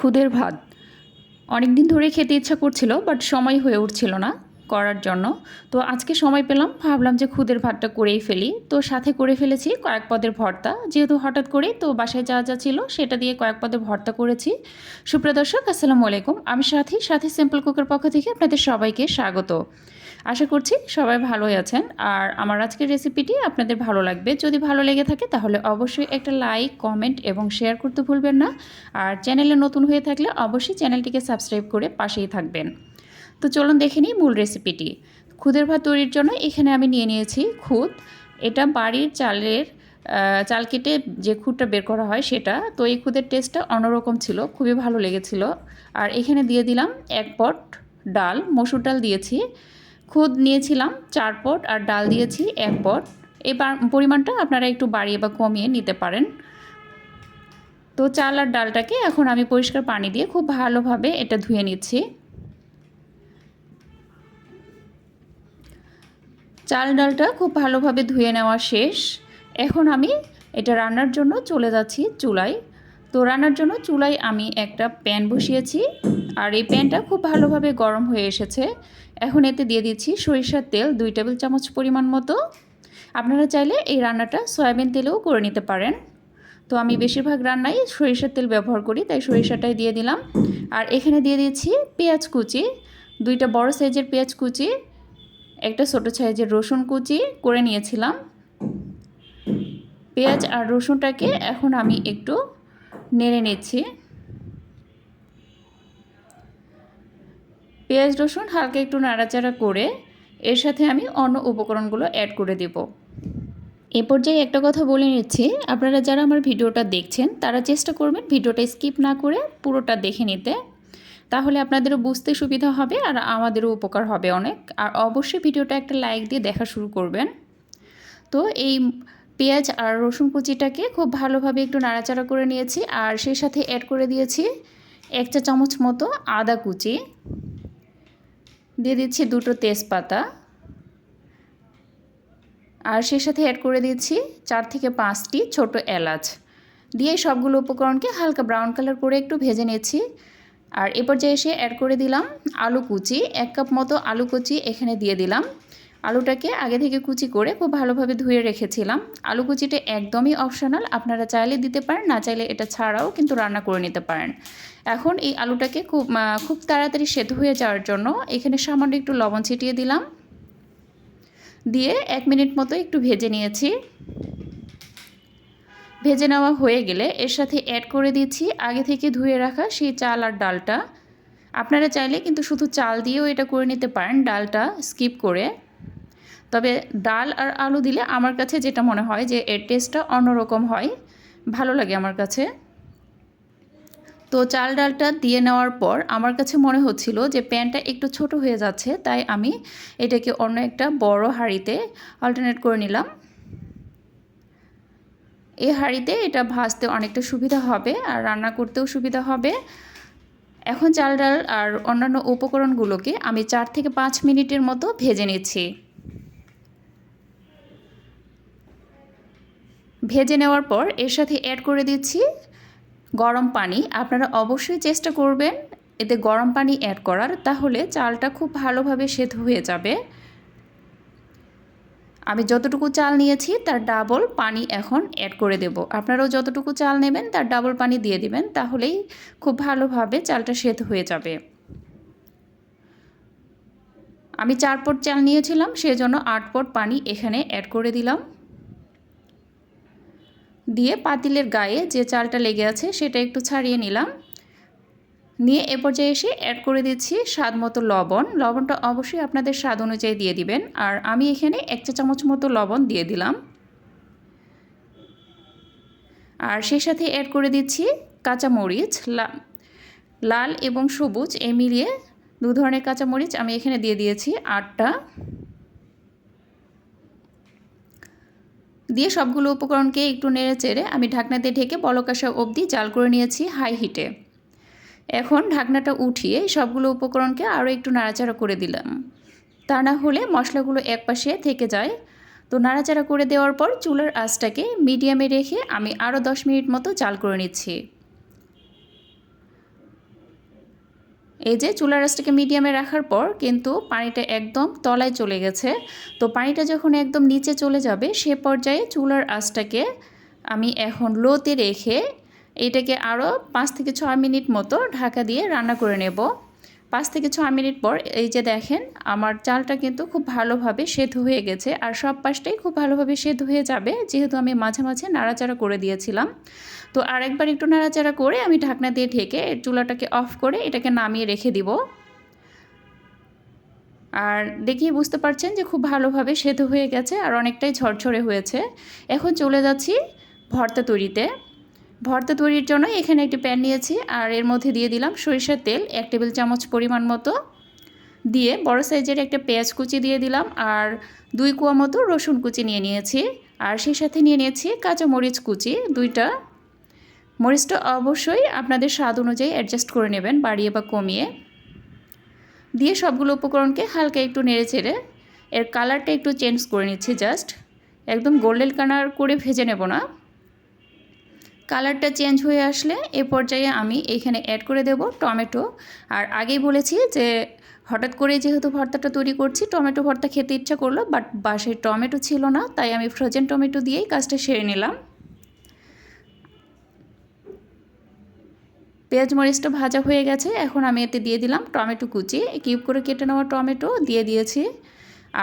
খুদের ভাত। অনেক দিন ধরে খেতে ইচ্ছা করছিল বাট সময় হয়ে উঠছিল না করার জন্য। তো আজকে সময় পেলাম, ভাবলাম যে খুদের ভাতটা করেই ফেলি। তো সাথে করে ফেলেছি কয়েক পদের ভর্তা। যেহেতু হঠাৎ করে তো বাসায় যা যা ছিল সেটা দিয়ে কয়েক পদের ভর্তা করেছি। সুপ্রিয় দর্শক, আসসালামু আলাইকুম। আমি সাথী সাথী সিম্পল কুকের পক্ষ থেকে আপনাদের সবাইকে স্বাগত। আশা করছি সবাই ভালোই আছেন। আর আমার আজকের রেসিপিটি আপনাদের ভালো লাগবে। যদি ভালো লেগে থাকে তাহলে অবশ্যই একটা লাইক কমেন্ট এবং শেয়ার করতে ভুলবেন না। আর চ্যানেলে নতুন হয়ে থাকলে অবশ্যই চ্যানেলটিকে সাবস্ক্রাইব করে পাশেই থাকবেন। তো চলুন দেখে নিই মূল রেসিপিটি খুদের ভাত তৈরির জন্য এখানে আমি নিয়ে নিয়েছি খুদ। এটা বাড়ির চালের চাল কেটে যে খুদটা বের করা হয় সেটা। তো এই খুদের টেস্টটা অন্যরকম ছিল, খুবই ভালো লেগেছিল। আর এখানে দিয়ে দিলাম এক পট ডাল, মসুর ডাল দিয়েছি। খুদ নিয়েছিলাম চার পট আর ডাল দিয়েছি এক পট। এই পরিমাণটা আপনারা একটু বাড়িয়ে বা কমিয়ে নিতে পারেন। তো চাল আর ডালটাকে এখন আমি পরিষ্কার পানি দিয়ে খুব ভালোভাবে এটা ধুয়ে নিচ্ছি। চাল ডালটা খুব ভালোভাবে ধুয়ে নেওয়া শেষ। এখন আমি এটা রান্নার জন্য চলে যাচ্ছি চুলায়। তো রান্নার জন্য চুলায় আমি একটা প্যান বসিয়েছি। আর এই প্যানটা খুব ভালোভাবে গরম হয়ে এসেছে। এখন এতে দিয়ে দিচ্ছি সরিষার তেল, দুই টেবিল চামচ পরিমাণ মতো। আপনারা চাইলে এই রান্নাটা সয়াবিন তেলেও করে নিতে পারেন। তো আমি বেশিরভাগ রান্নাই সরিষার তেল ব্যবহার করি, তাই সরিষাটাই দিয়ে দিলাম। আর এখানে দিয়ে দিয়েছি পেঁয়াজ কুচি, দুইটা বড় সাইজের পেঁয়াজ কুচি, একটা ছোটো সাইজের রসুন কুচি করে নিয়েছিলাম। পেঁয়াজ আর রসুনটাকে এখন আমি একটু নেড়ে নিচ্ছি। পেঁয়াজ রসুন হালকা একটু নাড়াচাড়া করে এর সাথে আমি অন্য উপকরণগুলো অ্যাড করে দেব। এ পর্যায়ে একটা কথা বলে নিচ্ছি। আপনারা যারা আমার ভিডিওটা দেখছেন, তারা চেষ্টা করবেন ভিডিওটা স্কিপ না করে পুরোটা দেখে নিতে। তাহলে আপনাদেরও বুঝতে সুবিধা হবে আর আমাদেরও উপকার হবে অনেক। আর অবশ্যই ভিডিওটা একটা লাইক দিয়ে দেখা শুরু করবেন। তো এই পেঁয়াজ আর রসুন কুচিটাকে খুব ভালোভাবে একটু নাড়াচাড়া করে নিয়েছি। আর সেই সাথে অ্যাড করে দিয়েছি এক চা চামচ মতো আদা কুচি। দিয়ে দিচ্ছি দুটো তেজপাতা। আর সেই সাথে অ্যাড করে দিচ্ছি চার থেকে পাঁচটি ছোট এলাচ। দিয়ে সবগুলো উপকরণকে হালকা ব্রাউন কালার করে একটু ভেজে নিয়েছি আর এ পর্যায়ে এসে অ্যাড করে দিলাম আলু কুচি। এক কাপ মতো আলু কুচি এখানে দিয়ে দিলাম। আলুটাকে আগে থেকে কুচি করে খুব ভালোভাবে ধুয়ে রেখেছিলাম। আলু কুচিটা একদমই অপশনাল আপনারা চাইলে দিতে পারেন, না চাইলে এটা ছাড়াও কিন্তু রান্না করে নিতে পারেন। এখন এই আলুটাকে খুব খুব তাড়াতাড়ি সেদ্ধ হয়ে যাওয়ার জন্য এখানে সামান্য একটু লবণ ছিটিয়ে দিলাম। দিয়ে এক মিনিট মতো একটু ভেজে নিয়েছি। ভেজে নেওয়া হয়ে গেলে এর সাথে অ্যাড করে দিচ্ছি আগে থেকে ধুয়ে রাখা সেই চাল আর ডালটা। আপনারা চাইলে কিন্তু শুধু চাল দিয়েও এটা করে নিতে পারেন, ডালটা স্কিপ করে। তবে ডাল আর আলু দিলে আমার কাছে যেটা মনে হয় যে এর টেস্টটা অন্যরকম হয়। ভালো লাগে আমার কাছে। তো চাল ডালটা দিয়ে নেওয়ার পর আমার কাছে মনে হচ্ছিল যে প্যানটা একটু ছোট হয়ে যাচ্ছে, তাই আমি এটাকে অন্য একটা বড় হাঁড়িতে অল্টারনেট করে নিলাম। এই হাঁড়িতে এটা ভাজতে অনেকটা সুবিধা হবে আর রান্না করতেও সুবিধা হবে। এখন চাল ডাল আর অন্যান্য উপকরণগুলোকে আমি চার থেকে পাঁচ মিনিটের মতো ভেজে নিচ্ছি। ভেজে নেওয়ার পর এর সাথে অ্যাড করে দিচ্ছি গরম পানি। আপনারা অবশ্যই চেষ্টা করবেন এতে গরম পানি অ্যাড করার, তাহলে চালটা খুব ভালোভাবে সেদ্ধ হয়ে যাবে। আমি যতটুকু চাল নিয়েছি, তার ডাবল পানি এখন অ্যাড করে দেব। আপনারাও যতটুকু চাল নেবেন, তার ডাবল পানি দিয়ে দিবেন, তাহলেই খুব ভালোভাবে চালটা সেদ্ধ হয়ে যাবে। আমি চার পট চাল নিয়েছিলাম, সেজন্য আট পট পানি এখানে অ্যাড করে দিলাম। দিয়ে পাতিলের গায়ে যে চালটা লেগে আছে সেটা একটু ছাড়িয়ে নিলাম। নিয়ে এ পর্যায়ে এসে অ্যাড করে দিচ্ছি স্বাদ মতো লবণ। লবণটা অবশ্যই আপনাদের স্বাদ অনুযায়ী দিয়ে দিবেন। আর আমি এখানে এক চা চামচ মতো লবণ দিয়ে দিলাম। আর সেই সাথে অ্যাড করে দিচ্ছি কাঁচামরিচ লাল এবং সবুজ, এ মিলিয়ে দু ধরনের কাঁচামরিচ আমি এখানে দিয়ে দিয়েছি আটটা। দিয়ে সবগুলো উপকরণকে একটু নেড়ে চেড়ে আমি ঢাকনাতে ঢেকে বলকাশা অবধি জাল করে নিয়েছি হাই হিটে এখন ঢাকনাটা উঠিয়ে সবগুলো উপকরণকে আরও একটু নাড়াচাড়া করে দিলাম। তা না হলে মশলাগুলো একপাশে থেকে যায়। তো নাড়াচাড়া করে দেওয়ার পর চুলার আঁচটাকে মিডিয়ামে রেখে আমি আরও দশ মিনিট মতো জাল করে নিচ্ছি। এই যে চুলা রাসটাকে মিডিয়ামে রাখার পর কিন্তু পানিটা একদম তলায় চলে গেছে। তো পানিটা যখন একদম নিচে চলে যাবে, সে পর্যায়ে চুলার আঁচটাকে আমি এখন লোতে রেখে এটাকে আরও পাঁচ থেকে ছয় মিনিট মতো ঢাকা দিয়ে রান্না করে নেব। পাঁচ থেকে ছ মিনিট পর এই যে দেখেন, আমার চালটা কিন্তু খুব ভালোভাবে সেদ্ধ হয়ে গেছে আর সব পাশটাই খুব ভালোভাবে সেদ্ধ হয়ে যাবে, যেহেতু আমি মাঝে মাঝে নাড়াচাড়া করে দিয়েছিলাম। তো আরেকবার একটু নাড়াচাড়া করে আমি ঢাকনা দিয়ে ঢেকে চুলাটাকে অফ করে এটাকে নামিয়ে রেখে দিব। আর দেখিয়ে বুঝতে পারছেন যে খুব ভালোভাবে সেদ্ধ হয়ে গেছে আর অনেকটাই ঝরঝরে হয়েছে। এখন চলে যাচ্ছি ভর্তা তৈরিতে। ভর্তা তৈরির জন্য এখানে একটি প্যান নিয়েছি আর এর মধ্যে দিয়ে দিলাম সরিষার তেল, এক টেবিল চামচ পরিমাণ মতো। দিয়ে বড় সাইজের একটা পেঁয়াজ কুচি দিয়ে দিলাম আর দুই কুয়া মতো রসুন কুচি নিয়ে নিয়েছি। আর সেই সাথে নিয়ে নিয়েছি কাঁচা মরিচ কুচি, দুইটা। মরিচটা অবশ্যই আপনাদের স্বাদ অনুযায়ী অ্যাডজাস্ট করে নেবেন, বাড়িয়ে বা কমিয়ে। দিয়ে সবগুলো উপকরণকে হালকা একটু নেড়ে চেড়ে এর কালারটা একটু চেঞ্জ করে নিচ্ছি জাস্ট একদম গোল্ডেন কালার করে ভেজে নেব না। কালারটা চেঞ্জ হয়ে আসলে এ পর্যায়ে আমি এখানে অ্যাড করে দেব টমেটো। আর আগেই বলেছি যে হঠাৎ করে যেহেতু ভর্তাটা তৈরি করছি, টমেটো ভর্তা খেতে ইচ্ছা করল বাট বাসায় টমেটো ছিল না, তাই আমি ফ্রোজেন টমেটো দিয়েই কাজটা সেরে নিলাম। পেঁয়াজ মরিচটা ভাজা হয়ে গেছে, এখন আমি এতে দিয়ে দিলাম টমেটো কুচি। কিউব করে কেটে নেওয়া টমেটো দিয়ে দিয়েছি।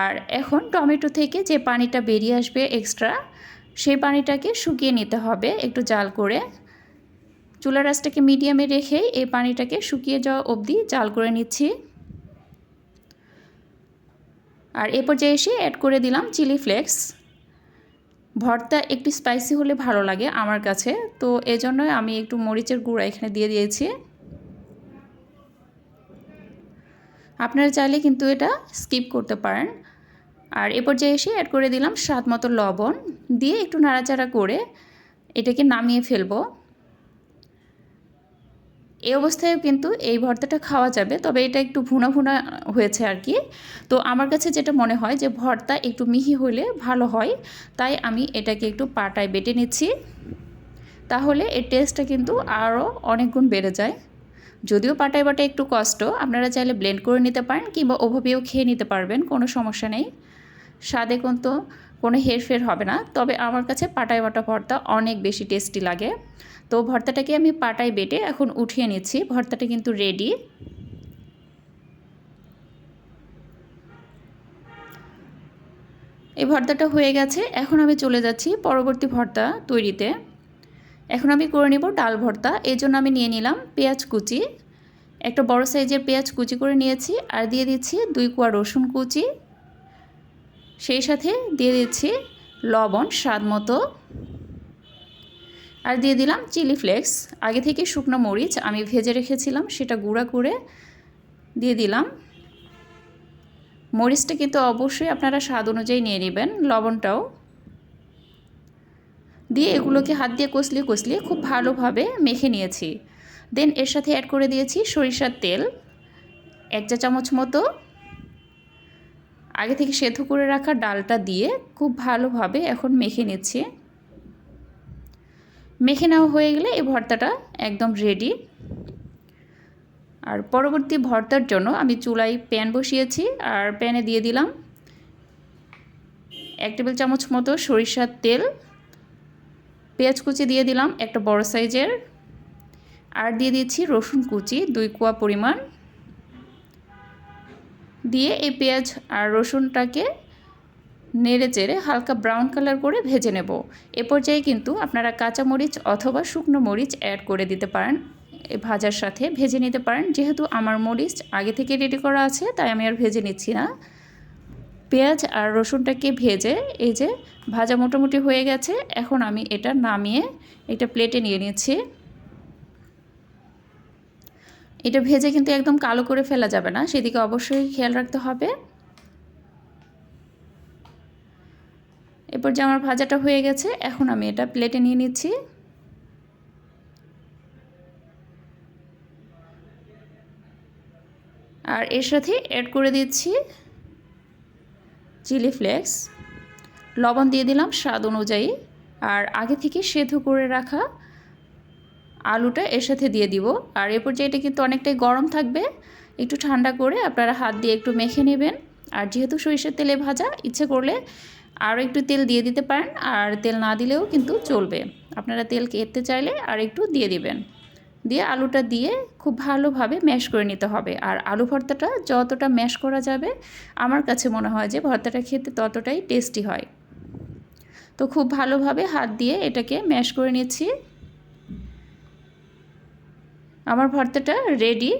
আর এখন টমেটো থেকে যে পানিটা বেরিয়ে আসবে এক্সট্রা সেই পানিটাকে শুকিয়ে নিতে হবে একটু জাল করে। চুলা রাসটাকে মিডিয়ামে রেখেই এই পানিটাকে শুকিয়ে যাওয়া অবধি জাল করে নিচ্ছি। আর এ পর্যায়ে এসে অ্যাড করে দিলাম চিলি ফ্লেক্স ভর্তা একটু স্পাইসি হলে ভালো লাগে আমার কাছে। তো এজন্যই আমি একটু মরিচের গুঁড়া এখানে দিয়ে দিয়েছি। আপনারা চাইলে কিন্তু এটা স্কিপ করতে পারেন। আর এ পর্যায়ে এসে অ্যাড করে দিলাম স্বাদ মতো লবণ দিয়ে একটু নাড়াচাড়া করে এটাকে নামিয়ে ফেলব। এই অবস্থায়ও কিন্তু এই ভর্তাটা খাওয়া যাবে, তবে এটা একটু ভুনা ভুনা হয়েছে আর কি। তো আমার কাছে যেটা মনে হয় যে ভর্তা একটু মিহি হলে ভালো হয়, তাই আমি এটাকে একটু পাটায় বেটে নিচ্ছি। তাহলে এর টেস্টটা কিন্তু আরও অনেক গুণ বেড়ে যায়। যদিও পাটায় বাটা একটু কষ্ট, আপনারা চাইলে ব্লেন্ড করে নিতে পারেন কিংবা ওভাবেও খেয়ে নিতে পারবেন, কোনো সমস্যা নেই। স্বাদে কিন্তু কোনো হেরফের হবে না। তবে আমার কাছে পাটায় বাটা ভর্তা অনেক বেশি টেস্টি লাগে। তো ভর্তাটাকে আমি পাটায় বেটে এখন উঠিয়ে নিচ্ছি। ভর্তাটা কিন্তু রেডি এই ভর্তাটা হয়ে গেছে। এখন আমি চলে যাচ্ছি পরবর্তী ভর্তা তৈরিতে। এখন আমি করে নিব ডাল ভর্তা। এই জন্য আমি নিয়ে নিলাম পেঁয়াজ কুচি। একটা বড় সাইজের পেঁয়াজ কুচি করে নিয়েছি। আর দিয়ে দিচ্ছি দুই কোয়া রসুন কুচি। সেই সাথে দিয়ে দিচ্ছি লবণ স্বাদ মতো। আর দিয়ে দিলাম চিলি ফ্লেক্স। আগে থেকে শুকনো মরিচ আমি ভেজে রেখেছিলাম, সেটা গুঁড়া করে দিয়ে দিলাম। মরিচটা কিন্তু অবশ্যই আপনারা স্বাদ অনুযায়ী নিয়ে নেবেন লবণটাও। দিয়ে এগুলোকে হাত দিয়ে কষলিয়ে কষলিয়ে খুব ভালোভাবে মেখে নিয়েছি। দেন এর সাথে অ্যাড করে দিয়েছি সরিষার তেল, এক চা চামচ মতো। আগে থেকে সেদ্ধ করে রাখা ডালটা দিয়ে খুব ভালোভাবে এখন মেখে নিচ্ছি। মেখে নেওয়া হয়ে গেলে এই ভর্তাটা একদম রেডি আর পরবর্তী ভর্তার জন্য আমি চুলায় প্যান বসিয়েছি আর প্যানে দিয়ে দিলাম এক টেবিল চামচ মতো সরিষার তেল। পেঁয়াজ কুচি দিয়ে দিলাম একটা বড় সাইজের। আর দিয়ে দিচ্ছি রসুন কুচি, দুই কোয়া পরিমাণ। দিয়ে এই পেঁয়াজ আর রসুনটাকে নেড়ে চেড়ে হালকা ব্রাউন কালার করে ভেজে নেব। এ পর্যায়ে কিন্তু আপনারা কাঁচা মরিচ অথবা শুকনো মরিচ অ্যাড করে দিতে পারেন। ভাজার সাথে ভেজে নিতে পারেন। যেহেতু আমার মরিচ আগে থেকে রেডি করা আছে, তাই আমি আর ভেজে নিচ্ছি না। পেঁয়াজ আর রসুনটাকে ভেজে এই যে ভাজা মোটামুটি হয়ে গেছে, এখন আমি এটা নামিয়ে এটা প্লেটে নিয়ে নিচ্ছি। এটা ভেজে কিন্তু একদম কালো করে ফেলা যাবে না, সেদিকে অবশ্যই খেয়াল রাখতে হবে। এরপর যে আমার ভাজাটা হয়ে গেছে, এখন আমি এটা প্লেটে নিয়ে নিচ্ছি। আর এর সাথে অ্যাড করে দিচ্ছি চিলি ফ্লেক্স লবণ দিয়ে দিলাম স্বাদ অনুযায়ী। আর আগে থেকে সেদ্ধ করে রাখা আলুটা এর সাথে দিয়ে দিব। আর এ পর্যায়ে এটা কিন্তু অনেকটাই গরম থাকবে। একটু ঠান্ডা করে আপনারা হাত দিয়ে একটু মেখে নেবেন। আর যেহেতু সরিষার তেলে ভাজা, ইচ্ছে করলে আরও একটু তেল দিয়ে দিতে পারেন। আর তেল না দিলেও কিন্তু চলবে। আপনারা তেল খেতে চাইলে আর একটু দিয়ে দিবেন। দিয়ে আলুটা দিয়ে খুব ভালোভাবে ম্যাশ করে নিতে হবে। আর আলু ভর্তাটা যতটা ম্যাশ করা যাবে, আমার কাছে মনে হয় যে ভর্তাটা খেতে ততটাই টেস্টি হয়। তো খুব ভালোভাবে হাত দিয়ে এটাকে ম্যাশ করে নিচ্ছি। আমার ভর্তাটা রেডি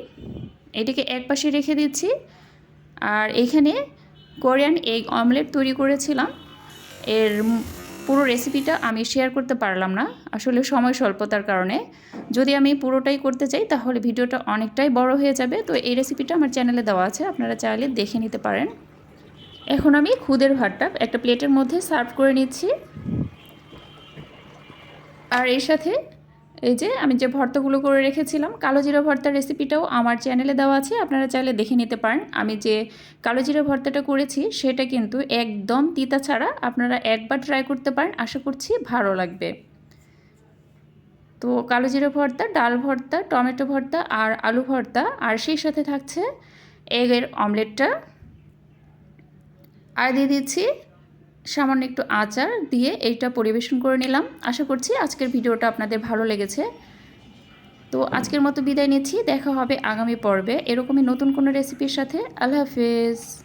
এটাকে এক পাশে রেখে দিচ্ছি। আর এখানে কোরিয়ান এগ অমলেট তৈরি করেছিলাম। এর পুরো রেসিপিটা আমি শেয়ার করতে পারলাম না। আসলে সময় স্বল্পতার কারণে। যদি আমি পুরোটাই করতে চাই, তাহলে ভিডিওটা অনেকটাই বড় হয়ে যাবে। তো এই রেসিপিটা আমার চ্যানেলে দেওয়া আছে। আপনারা চাইলে দেখে নিতে পারেন। এখন আমি খুদের ভাতটা একটা প্লেটের মধ্যে সার্ভ করে নিচ্ছি। আর এর সাথে এই যে আমি যে ভর্তাগুলো করে রেখেছিলাম, কালো জিরা ভর্তার রেসিপিটাও আমার চ্যানেলে দেওয়া আছে, আপনারা চাইলে দেখে নিতে পারেন। আমি যে কালো জিরা ভর্তাটা করেছি, সেটা কিন্তু একদম তিতা ছাড়া আপনারা একবার ট্রাই করতে পারেন, আশা করছি ভালো লাগবে। তো কালো জিরা ভর্তা, ডাল ভর্তা, টমেটো ভর্তা আর আলু ভর্তা, আর সেই সাথে থাকছে এগের অমলেটটা আর দিয়ে দিচ্ছি সামান্য একটু আচার দিয়ে এইটা পরিবেশন করে নিলাম। আশা করছি আজকের ভিডিওটা আপনাদের ভালো লেগেছে। তো আজকের মতো বিদায় নিচ্ছি। দেখা হবে আগামী পর্বে। এরকমই নতুন কোনো রেসিপির সাথে। আল্লাহ হাফেজ।